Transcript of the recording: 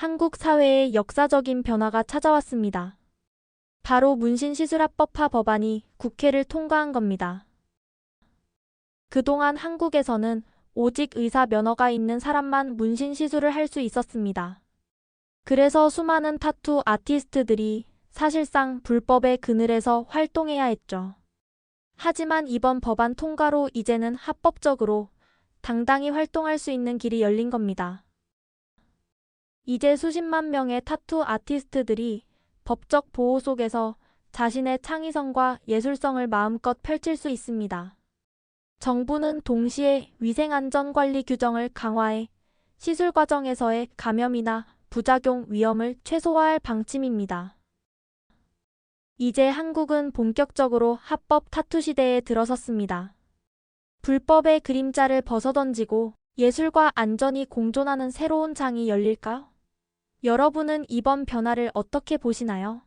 한국 사회에 역사적인 변화가 찾아왔습니다. 바로 문신시술합법화 법안이 국회를 통과한 겁니다. 그동안 한국에서는 오직 의사 면허가 있는 사람만 문신 시술을 할 수 있었습니다. 그래서 수많은 타투 아티스트들이 사실상 불법의 그늘에서 활동해야 했죠. 하지만 이번 법안 통과로 이제는 합법적으로 당당히 활동할 수 있는 길이 열린 겁니다. 이제 수십만 명의 타투 아티스트들이 법적 보호 속에서 자신의 창의성과 예술성을 마음껏 펼칠 수 있습니다. 정부는 동시에 위생안전관리 규정을 강화해 시술 과정에서의 감염이나 부작용 위험을 최소화할 방침입니다. 이제 한국은 본격적으로 합법 타투 시대에 들어섰습니다. 불법의 그림자를 벗어던지고 예술과 안전이 공존하는 새로운 장이 열릴까요? 여러분은 이번 변화를 어떻게 보시나요?